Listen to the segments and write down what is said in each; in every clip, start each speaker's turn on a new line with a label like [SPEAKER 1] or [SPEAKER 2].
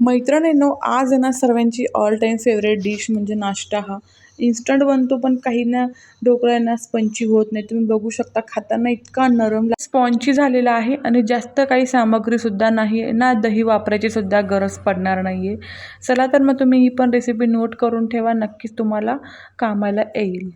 [SPEAKER 1] मैत्रिणींनो आज आहे ना सर्वांची ऑल टाईम फेवरेट डिश म्हणजे नाश्ता हा. इन्स्टंट बनतो पण काही ना ढोकळ्यांना स्पंची होत नाही. तुम्ही बघू शकता खाताना इतका नरम स्पॉन्ची झालेला आहे आणि जास्त काही सामग्रीसुद्धा नाही आहे. ना दही वापरायची सुद्धा गरज पडणार नाही आहे चला तर मग तुम्ही ही पण रेसिपी नोट करून ठेवा. नक्कीच तुम्हाला कामाला येईल.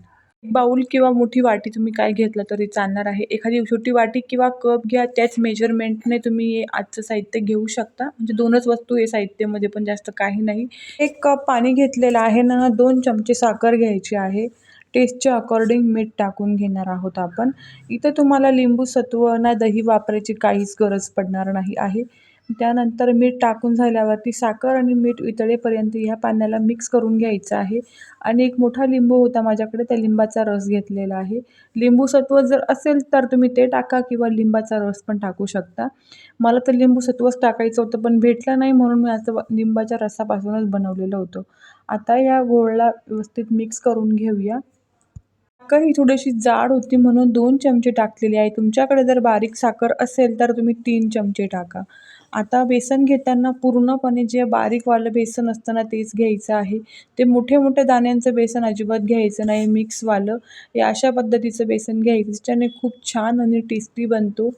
[SPEAKER 1] बाऊल किंवा मोठी वाटी तुम्ही काय घेतलं तरी चालणार आहे? एखादी छोटी वाटी किंवा कप घ्या त्याच मेजरमेंटने तुम्ही हे आजचं साहित्य घेऊ शकता. म्हणजे दोनच वस्तू हे साहित्यामध्ये पण जास्त काही नाही. एक कप पाणी घेतलेलं आहे ना दोन चमचे साखर घ्यायची आहे. टेस्टच्या अकॉर्डिंग मीठ टाकून घेणार आहोत आपण. इथं तुम्हाला लिंबू सत्व ना दही वापरायची काहीच गरज पडणार नाही आहे. त्यानंतर मीठ टाकून झाल्यावरती साखर आणि मीठ वितळेपर्यंत ह्या पाण्याला मिक्स करून घ्यायचं आहे. आणि एक मोठा लिंबू होता माझ्याकडे त्या लिंबाचा रस घेतलेला आहे. लिंबूसत्व जर असेल तर तुम्ही ते टाका किंवा लिंबाचा रस पण टाकू शकता. मला तर लिंबूसत्वच टाकायचं होतं पण भेटलं नाही म्हणून मी असं लिंबाच्या रसापासूनच बनवलेलं होतं. आता या गोळला व्यवस्थित मिक्स करून घेऊया. साखर ही थोडीशी जाड होती म्हणून दोन चमचे टाकलेली आहे. तुमच्याकडे जर बारीक साखर असेल तर तुम्ही तीन चमचे टाका. आता बेसन घेताना पूर्णपणे जे बारीकवालं बेसन असतं ना तेच घ्यायचं आहे. ते मोठे मोठे दाण्यांचं बेसन अजिबात घ्यायचं नाही. मिक्सवालं हे अशा पद्धतीचं बेसन घ्यायचं. ज्याने खूप छान आणि टेस्टी बनतो.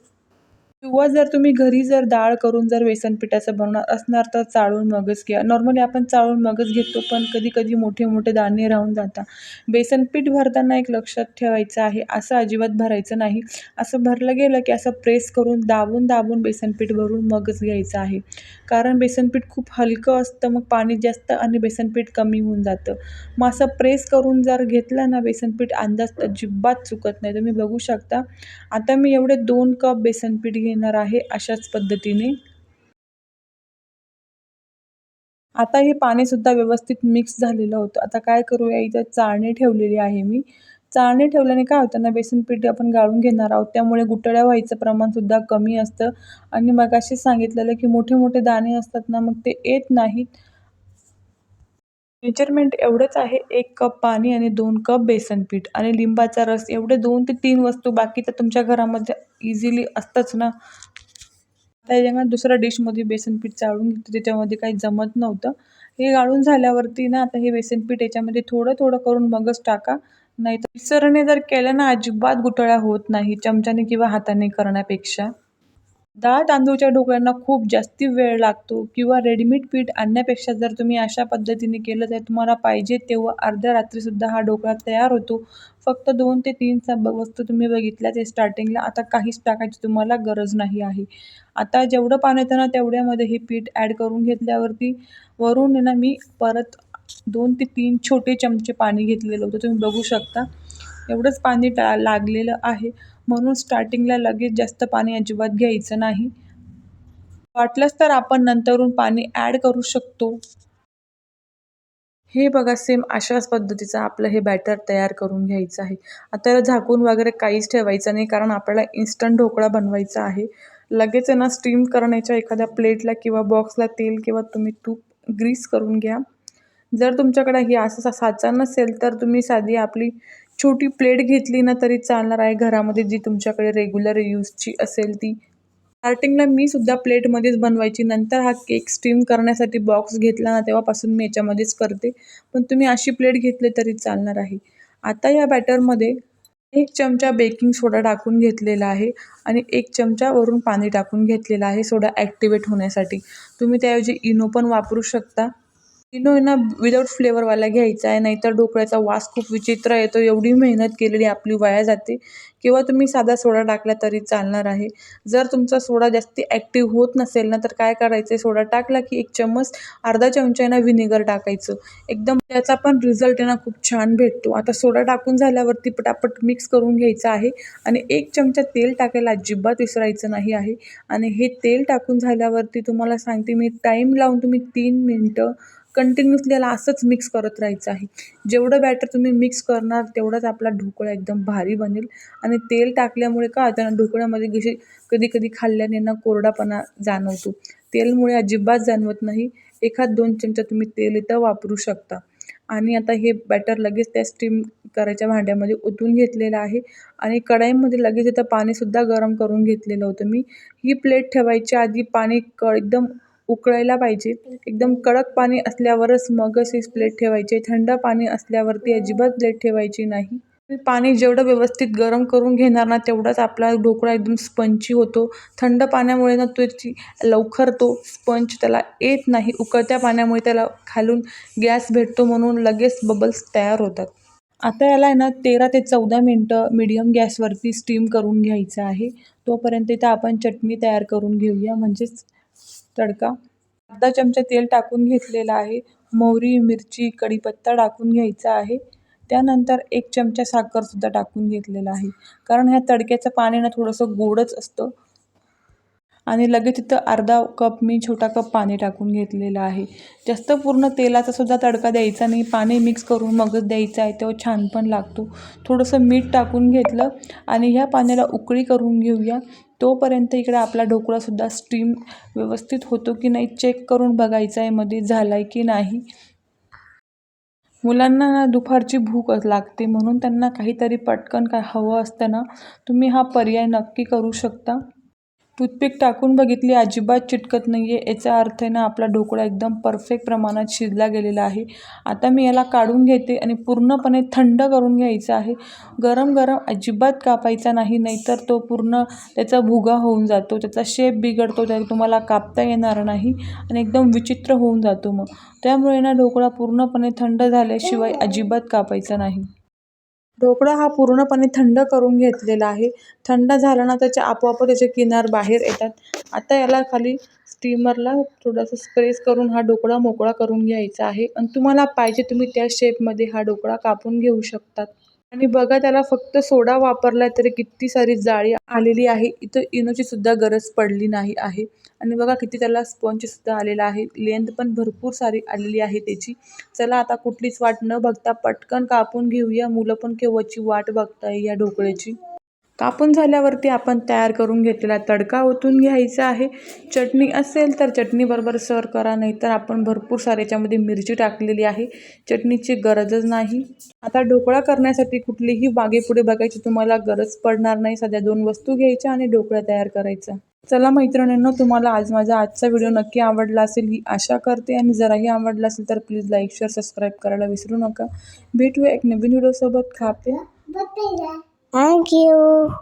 [SPEAKER 1] किंवा जर तुम्ही घरी जर डाळ करून जर बेसन पिठाचं बनवणार असणार तर चाळून मगच घ्या. नॉर्मली आपण चाळून मगच घेतो पण कधी कधी मोठे मोठे दाणे राहून जातात. बेसन पीठ भरताना एक लक्षात ठेवायचं आहे असं अजिबात भरायचं नाही. असं भरलं गेलं की असं प्रेस करून दाबून दाबून बेसन पीठ भरून मगच घ्यायचं आहे. कारण बेसन पीठ खूप हलकं असतं मग पाणी जास्त आणि बेसन पीठ कमी होऊन जातं. मग असं प्रेस करून जर घेतलं ना बेसन पीठ अंदाज अजिबात चुकत नाही. तुम्ही बघू शकता. आता मी एवढे दोन कप बेसन पीठ येणार आहे अशाच पद्धतीने. आता हे पाणीसुद्धा व्यवस्थित मिक्स झालेलं होतं. आता काय करूया? इथं चाळणी ठेवलेली आहे मी. चाळणी ठेवल्याने काय होतं ना बेसन पीठ आपण गाळून घेणार आहोत. त्यामुळे गुटळ्या व्हायचं प्रमाणसुद्धा कमी असतं. आणि मग असे सांगितलेलं की मोठे मोठे दाणे असतात ना मग ते येत नाहीत. मेजरमेंट एवढंच आहे एक कप पाणी आणि दोन कप बेसन पीठ आणि लिंबाचा रस. एवढे दोन ते तीन वस्तू बाकी तर तुमच्या घरामध्ये इझिली असतंच ना? त्याच्यामुळे दुसऱ्या डिशमध्ये बेसन पीठ चाळून घेतलं त्याच्यामध्ये काही जमत नव्हतं. हे गाळून झाल्यावरती ना आता हे बेसन पीठ याच्यामध्ये थोडं थोडं करून मगच टाका. नाही तर मिक्सरने जर केलं ना अजिबात गुटळ्या होत नाही चमच्याने किंवा हाताने करण्यापेक्षा. डाळ तांदूळच्या ढोकळ्यांना खूप जास्त वेळ लागतो किंवा रेडीमेड पीठ आणण्यापेक्षा जर तुम्ही अशा पद्धतीने केलं तर तुम्हाला पाहिजे तेव्हा अर्ध्या रात्रीसुद्धा हा ढोकळा तयार होतो. फक्त दोन ते तीन वस्तू तुम्ही बघितल्या ते स्टार्टिंगला आता काहीच टाकायची तुम्हाला गरज नाही आहे. आता जेवढं पाणी येतं ना तेवढ्यामध्ये हे पीठ ॲड करून घेतल्यावरती वरून आहे ना मी परत दोन ते तीन छोटे चमचे पाणी घेतलेलं होतं. तुम्ही बघू शकता. एवढंच पाणी टा लागलेलं आहे. म्हणून स्टार्टिंगला लगेच जास्त पाणी अजिबात घ्यायचं नाही. वाटलंच तर आपण नंतरून पाणी ॲड करू शकतो. हे बघा सेम अशाच पद्धतीचं आपलं हे बॅटर तयार करून घ्यायचं आहे. आता झाकून वगैरे काहीच ठेवायचं नाही कारण आपल्याला इन्स्टंट ढोकळा बनवायचा आहे. लगेच ना स्टीम करण्याच्या एखाद्या प्लेटला किंवा बॉक्सला तेल किंवा तुम्ही तूप ग्रीस करून घ्या. जर तुमच्याकडे ही असं साचा नसेल तर तुम्ही साधी आपली छोटी प्लेट घेतली ना तरी चालणार आहे घरामध्ये जी तुमच्याकडे रेग्युलर यूजची असेल ती. स्टार्टिंगला मी सुद्धा प्लेटमध्येच बनवायची नंतर हा केक स्टीम करण्यासाठी बॉक्स घेतला ना तेव्हापासून मी याच्यामध्येच करते. पण तुम्ही अशी प्लेट घेतली तरी चालणार आहे. आता या बॅटरमध्ये एक चमचा बेकिंग सोडा टाकून घेतलेला आहे आणि एक चमचा वरून पाणी टाकून घेतलेलं आहे सोडा ॲक्टिवेट होण्यासाठी. तुम्ही त्याऐवजी इनो पण वापरू शकता. इनो आहे ना विदाऊट फ्लेवरवाला घ्यायचा आहे नाहीतर ढोकळ्याचा वास खूप विचित्र येतो एवढी मेहनत केलेली आपली वाया जाते. किंवा तुम्ही साधा सोडा टाकला तरी चालणार आहे. जर तुमचा सोडा जास्ती ॲक्टिव्ह होत नसेल ना तर काय करायचं? आहे सोडा टाकला की एक चम्मच अर्धा चमचा आहे ना व्हिनेगर टाकायचं. एकदम त्याचा पण रिझल्ट आहे ना खूप छान भेटतो. आता सोडा टाकून झाल्यावरती पटापट मिक्स करून घ्यायचं आहे आणि एक चमचा तेल टाकायला अजिबात विसरायचं नाही आहे. आणि हे तेल टाकून झाल्यावरती तुम्हाला सांगते मी टाईम लावून तुम्ही तीन मिनटं कंटिन्युअसली याला असंच मिक्स करत राहायचं आहे. जेवढं बॅटर तुम्ही मिक्स करणार तेवढाच आपला ढोकळा एकदम भारी बनेल. आणि तेल टाकल्यामुळे का त्यांना ढोकळ्यामध्ये कशी कधी कधी खाल्ल्याने ना कोरडापणा जाणवतो. तेलमुळे अजिबात जाणवत नाही. एखाद दोन चमचा तुम्ही तेल इथं वापरू शकता. आणि आता हे बॅटर लगेच त्या स्टीम करायच्या भांड्यामध्ये ओतून घेतलेलं आहे. आणि कढाईमध्ये लगेच इथं पाणीसुद्धा गरम करून घेतलेलं होतं मी. ही प्लेट ठेवायच्या आधी पाणी क एकदम उकळायला पाहिजे. एकदम कडक पाणी असल्यावरच मगच ही प्लेट ठेवायची थंड पाणी असल्यावरती अजिबात प्लेट ठेवायची नाही. पाणी जेवढं व्यवस्थित गरम करून घेणार ना तेवढाच आपला ढोकळा एकदम स्पंची होतो. थंड पाण्यामुळे ना त्याची लवकर तो स्पंच त्याला येत नाही. उकळत्या पाण्यामुळे त्याला खालून गॅस भेटतो म्हणून लगेच बबल्स तयार होतात. आता याला आहे ना तेरा ते चौदा मिनटं मीडियम गॅसवरती स्टीम करून घ्यायचं आहे. तोपर्यंत इथं आपण चटणी तयार करून घेऊया. म्हणजेच तडका. अर्धा चमचा तेल टाकून घेतलेला आहे. मोहरी मिरची कढीपत्ता टाकून घ्यायचा आहे. त्यानंतर एक चमचा साखरसुद्धा टाकून घेतलेला आहे. कारण ह्या तडक्याचं पाणी ना थोडंसं गोडच असतं. आणि लगेच तिथं अर्धा कप मी छोटा कप पाणी टाकून घेतलेलं आहे. जास्त पूर्ण तेलाचा सुद्धा तडका द्यायचा नाही. पाणी मिक्स करून मगच द्यायचं आहे. तेव्हा छान पण लागतो. थोडंसं मीठ टाकून घेतलं आणि ह्या पाण्याला उकळी करून घेऊया. तोपर्यंत इकडे आपला ढोकळासुद्धा स्टीम व्यवस्थित होतो की नाही चेक करून बघायचं आहे मध्ये झाला आहे की नाही. मुलांना ना दुपारची भूक लागते म्हणून त्यांना काहीतरी पटकन काय हवं असतं ना तुम्ही हा पर्याय नक्की करू शकता. टूथपिक टाकून बघितली अजिबात चिटकत नाही आहे याचा अर्थ आहे ना आपला ढोकळा एकदम परफेक्ट प्रमाणात शिजला गेलेला आहे. आता मी याला काढून घेते आणि पूर्णपणे थंड करून घ्यायचा आहे. गरम गरम अजिबात कापायचा नाही नाहीतर तो पूर्ण त्याचा भुगा होऊन जातो. त्याचा शेप बिघडतो त्या तुम्हाला कापता येणार नाही आणि एकदम विचित्र होऊन जातो मग. त्यामुळे ना ढोकळा पूर्णपणे थंड झाल्याशिवाय अजिबात कापायचा नाही. ढोकळा हा पूर्णपणे थंड करून घेतलेला आहे. थंड झाला ना त्याच्या आपोआप त्याचे किनार बाहेर येतात. आता याला खाली स्टीमरला थोडासा प्रेस करून हा ढोकळा मोकळा करून घ्यायचा आहे. आणि तुम्हाला पाहिजे तुम्ही त्या शेपमध्ये हा ढोकळा कापून घेऊ शकतात. आणि बघा त्याला फक्त सोडा वापरला तरी किती सारी जाळी आलेली आहे. इथं इनोची सुद्धा गरज पडली नाही आहे. आणि बघा किती त्याला स्पंजसुद्धा आलेला आहे. लेंथ पण भरपूर सारी आलेली आहे त्याची. चला आता कुठलीच वाट न बघता पटकन कापून घेऊया. मुलं पण केव्हाची वाट बघताय या ढोकळ्याची? कापून झाल्यावरती आपण तयार करून घेतलेला तडका ओतून घ्यायचा आहे. चटणी असेल तर चटणीबरोबर सर्व करा नाही तर आपण भरपूर सारे याच्यामध्ये मिरची टाकलेली आहे. चटणीची गरजच नाही. आता ढोकळा करण्यासाठी कुठलीही बागे पुढे बघायची तुम्हाला गरज पडणार नाही. सध्या दोन वस्तू घ्यायच्या आणि ढोकळा तयार करायचा. चला मैत्रिणींनो तुम्हाला आज माझा आजचा व्हिडिओ नक्की आवडला असेल ही आशा करते. आणि जराही आवडला असेल तर प्लीज लाईक शेअर सबस्क्राईब करायला विसरू नका. भेटूया एक नवीन व्हिडिओसोबत. खाते
[SPEAKER 2] Thank you.